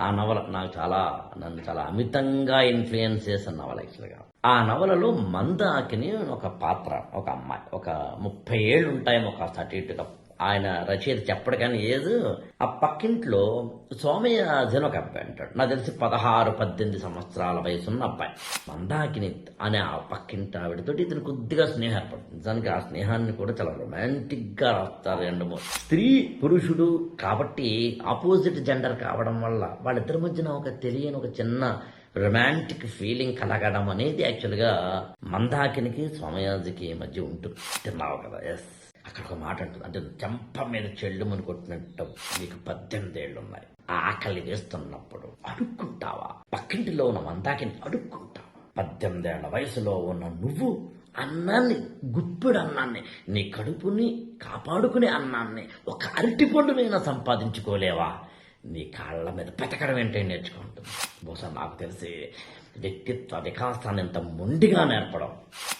ఆ నవల నాకు చాలా నన్ను చాలా అమితంగా ఇన్ఫ్లుయెన్స్ చేసిన నవల యాక్చువల్గా. ఆ నవలలో మందాకిని ఒక పాత్ర ఒక అమ్మాయి ఒక ముప్పై ఏళ్ళు ఉంటాయేమో ఒక థర్టీ ఆయన రచయిత చెప్పడు కానీ ఏదో ఆ పక్కింట్లో సోమయ్య అని ఒక అబ్బాయి అంటాడు. నాకు తెలిసి పదహారు పద్దెనిమిది సంవత్సరాల వయసున్న అబ్బాయి. మందాకిని అనే ఆ పక్కింటి ఆవిడతో ఇతను కొద్దిగా స్నేహం ఏర్పడుతుంది దానికి ఆ స్నేహాన్ని కూడా చాలా రొమాంటిక్గా రాస్తారు రెండు మూడు. స్త్రీ పురుషుడు కాబట్టి ఆపోజిట్ జెండర్ కావడం వల్ల వాళ్ళిద్దరి మధ్యన ఒక తెలియని ఒక చిన్న రొమాంటిక్ ఫీలింగ్ కలగడం అనేది యాక్చువల్గా మందాకినికి సోమయాజికి మధ్య ఉంటుంది తిన్నావు కదా. ఎస్ అక్కడ ఒక మాట అంటుంది. అంటే చెంప మీద చెల్లుమని కొట్టినట్టు నీకు పద్దెనిమిది ఏళ్ళు ఉన్నాయి ఆకలి వేస్తున్నప్పుడు అడుక్కుంటావా? పక్కింటిలో ఉన్న మందాకిని అడుక్కుంటావా? పద్దెనిమిదేళ్ళ వయసులో ఉన్న నువ్వు అన్నాన్ని గుప్పిడు అన్నాన్ని నీ కడుపుని కాపాడుకునే అన్నాన్ని ఒక అరటిపండునైనా సంపాదించుకోలేవా? నీ కాళ్ళ మీద పెతకడం ఏంటో నేర్చుకుంటుంది. బహుశా నాకు తెలిసి వ్యక్తిత్వ వికాసాన్ని ఇంత మొండిగా నేర్పడం.